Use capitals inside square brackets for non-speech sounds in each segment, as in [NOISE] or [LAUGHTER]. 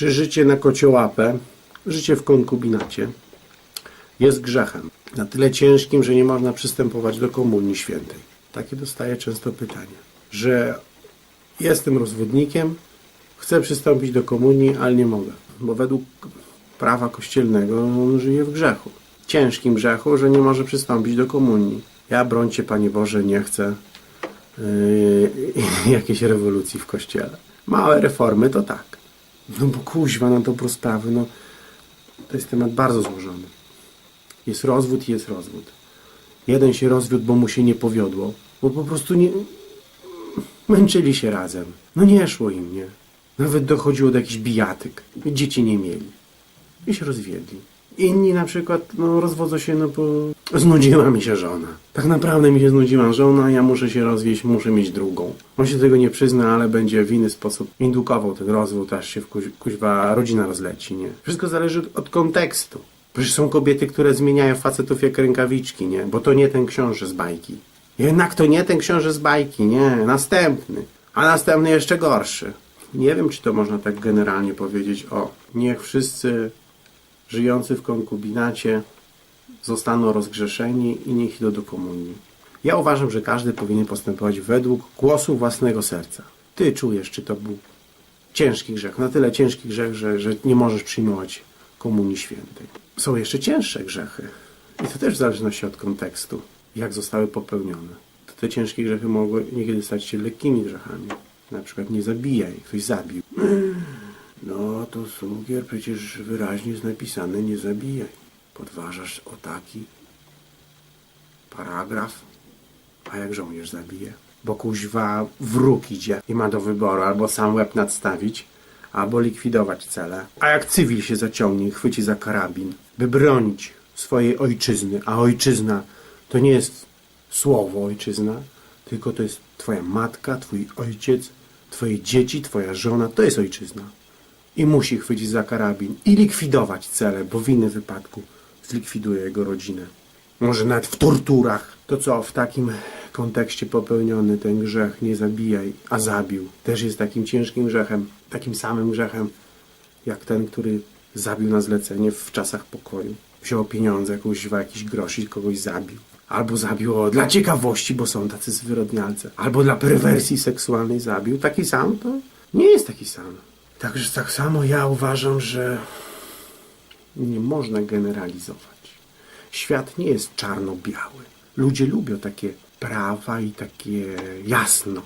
Czy życie na kociołapę, życie w konkubinacie jest grzechem? Na tyle ciężkim, że nie można przystępować do komunii świętej. Takie dostaję często pytanie, że jestem rozwodnikiem, chcę przystąpić do komunii, ale nie mogę, bo według prawa kościelnego on żyje w grzechu. Ciężkim grzechu, że nie może przystąpić do komunii. Ja brońcie, Panie Boże, nie chcę yy, [LAUGHS] jakiejś rewolucji w kościele. Małe reformy to tak. No bo kuźwa na dobro sprawy, no to jest temat bardzo złożony. Jest rozwód i jest rozwód. Jeden się rozwiódł, bo mu się nie powiodło, bo po prostu nie... Męczyli się razem. No nie szło im, nie? Nawet dochodziło do jakichś bijatyk. Dzieci nie mieli. I się rozwiedli. Inni na przykład, no rozwodzą się, no bo znudziła mi się żona. Tak naprawdę mi się znudziła żona, ja muszę się rozwieść, muszę mieć drugą. On się tego nie przyzna, ale będzie w inny sposób indukował ten rozwód, aż się kuź, kuźwa rodzina rozleci, nie? Wszystko zależy od, od kontekstu. Przecież są kobiety, które zmieniają facetów jak rękawiczki, nie? Bo to nie ten książę z bajki. Jednak to nie ten książę z bajki, nie. Następny. A następny jeszcze gorszy. Nie wiem, czy to można tak generalnie powiedzieć. O, niech wszyscy żyjący w konkubinacie zostaną rozgrzeszeni i niech idą do komunii. Ja uważam, że każdy powinien postępować według głosu własnego serca. Ty czujesz, czy to był ciężki grzech, na tyle ciężki grzech, że, że nie możesz przyjmować komunii świętej. Są jeszcze cięższe grzechy. I to też w zależności od kontekstu, jak zostały popełnione. To te ciężkie grzechy mogły niekiedy stać się lekkimi grzechami. Na przykład nie zabijaj, ktoś zabił. No to cukier przecież wyraźnie jest napisane nie zabijaj. Podważasz o taki paragraf, a jak żołnierz zabije? Bo kuźwa wróg idzie i ma do wyboru albo sam łeb nadstawić, albo likwidować cele. A jak cywil się zaciągnie i chwyci za karabin, by bronić swojej ojczyzny, a ojczyzna to nie jest słowo ojczyzna, tylko to jest twoja matka, twój ojciec, twoje dzieci, twoja żona, to jest ojczyzna. I musi chwycić za karabin i likwidować cele, bo w innym wypadku zlikwiduje jego rodzinę. Może nawet w torturach. To co w takim kontekście popełniony ten grzech nie zabijaj, a zabił, też jest takim ciężkim grzechem, takim samym grzechem, jak ten, który zabił na zlecenie w czasach pokoju. Wziął pieniądze, jakąś, jakiś grosz i kogoś zabił. Albo zabił o, dla ciekawości, bo są tacy zwyrodnialcy. Albo dla perwersji seksualnej zabił. Taki sam to nie jest taki sam. Także tak samo ja uważam, że nie można generalizować. Świat nie jest czarno-biały. Ludzie lubią takie prawa i takie jasno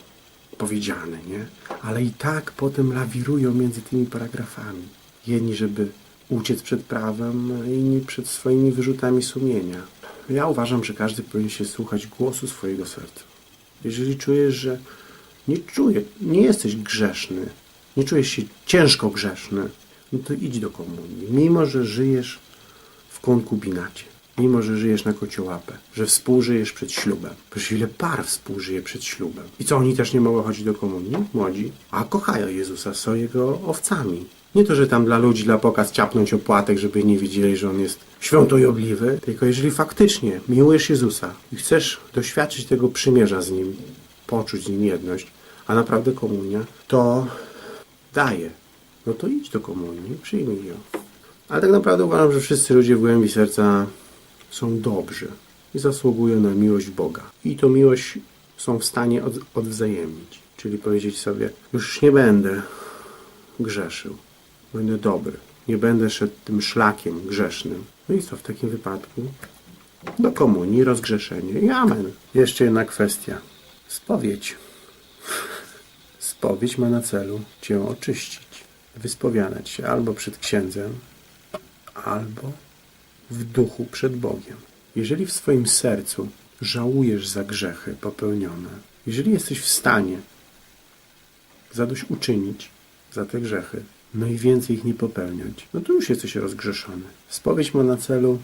powiedziane, nie? Ale i tak potem lawirują między tymi paragrafami. Jedni, żeby uciec przed prawem, inni przed swoimi wyrzutami sumienia. Ja uważam, że każdy powinien się słuchać głosu swojego serca. Jeżeli czujesz, że nie czuje, nie jesteś grzeszny, nie czujesz się ciężko grzeszny, no to idź do komunii. Mimo, że żyjesz w konkubinacie, mimo, że żyjesz na kociołapę, że współżyjesz przed ślubem. Przecież ile par współżyje przed ślubem. I co, oni też nie mogą chodzić do komunii? Młodzi. A kochają Jezusa, są Jego owcami. Nie to, że tam dla ludzi, dla pokaz ciapnąć opłatek, żeby nie wiedzieli, że On jest świątojobliwy, tylko jeżeli faktycznie miłujesz Jezusa i chcesz doświadczyć tego przymierza z Nim, poczuć z Nim jedność, a naprawdę komunia, to daje. No to idź do komunii, przyjmij ją. Ale tak naprawdę uważam, że wszyscy ludzie w głębi serca są dobrzy i zasługują na miłość Boga. I tą miłość są w stanie od, odwzajemnić. Czyli powiedzieć sobie, już nie będę grzeszył, będę dobry. Nie będę szedł tym szlakiem grzesznym. No i co w takim wypadku? Do komunii, rozgrzeszenie i amen. Jeszcze jedna kwestia. Spowiedź. Spowiedź ma na celu Cię oczyścić. Wyspowiadać się albo przed księdzem, albo w duchu przed Bogiem. Jeżeli w swoim sercu żałujesz za grzechy popełnione, jeżeli jesteś w stanie zadośćuczynić za te grzechy, no i więcej ich nie popełniać, no to już jesteś rozgrzeszony. Spowiedź ma na celu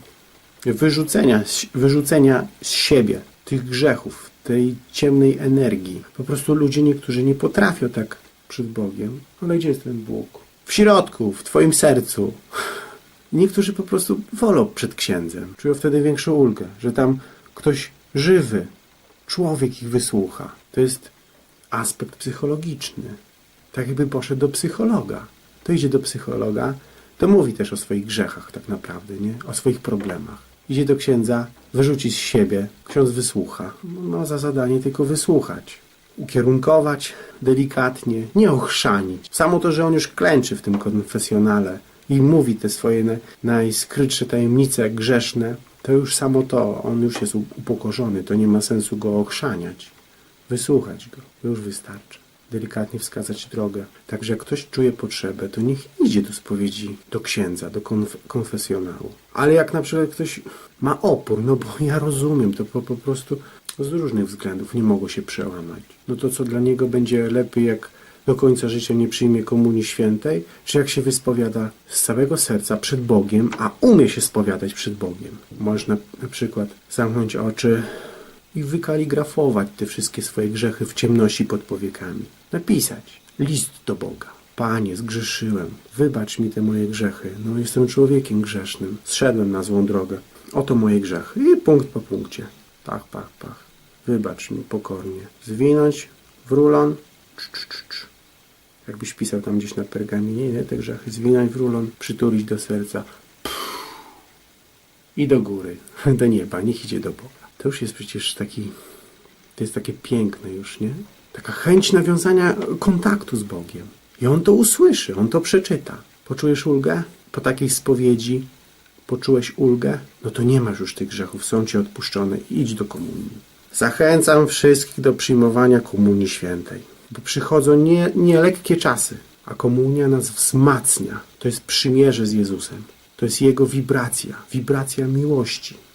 wyrzucenia, wyrzucenia z siebie tych grzechów, tej ciemnej energii. Po prostu ludzie niektórzy nie potrafią tak przed Bogiem, ale gdzie jest ten Bóg? W środku, w Twoim sercu. [LAUGHS] Niektórzy po prostu wolą przed księdzem. Czują wtedy większą ulgę, że tam ktoś żywy, człowiek ich wysłucha. To jest aspekt psychologiczny. Tak jakby poszedł do psychologa. to idzie do psychologa, to mówi też o swoich grzechach tak naprawdę, nie? O swoich problemach. Idzie do księdza, wyrzuci z siebie, ksiądz wysłucha. Ma za zadanie tylko wysłuchać. Ukierunkować delikatnie, nie ochrzanić. Samo to, że on już klęczy w tym konfesjonale i mówi te swoje na- najskrytsze tajemnice grzeszne, to już samo to, on już jest upokorzony, to nie ma sensu go ochrzaniać. Wysłuchać go, już wystarczy. Delikatnie wskazać drogę. Także jak ktoś czuje potrzebę, to niech idzie do spowiedzi, do księdza, do konf- konfesjonału. Ale jak na przykład ktoś ma opór, no bo ja rozumiem, to po, po prostu z różnych względów nie mogło się przełamać. No to co dla niego będzie lepiej, jak do końca życia nie przyjmie Komunii Świętej, czy jak się wyspowiada z całego serca przed Bogiem, a umie się spowiadać przed Bogiem. Można na przykład zamknąć oczy i wykaligrafować te wszystkie swoje grzechy w ciemności pod powiekami. Napisać list do Boga. Panie, zgrzeszyłem, wybacz mi te moje grzechy. No, jestem człowiekiem grzesznym. Zszedłem na złą drogę. Oto moje grzechy. I punkt po punkcie. Pach, pach, pach. Wybacz mi pokornie. Zwinąć w rulon. Cz, cz, cz, cz. Jakbyś pisał tam gdzieś na pergaminie, nie? Te grzechy. Zwinąć w rulon, przytulić do serca. I do góry, [LAUGHS] do nieba, niech idzie do Boga. To już jest przecież taki, to jest takie piękne już, nie? Taka chęć nawiązania kontaktu z Bogiem. I on to usłyszy, on to przeczyta. Poczujesz ulgę? Po takiej spowiedzi poczułeś ulgę? No to nie masz już tych grzechów, są ci odpuszczone. Idź do komunii. Zachęcam wszystkich do przyjmowania Komunii Świętej, bo przychodzą nie, nielekkie czasy, a komunia nas wzmacnia. To jest przymierze z Jezusem. To jest Jego wibracja, wibracja miłości.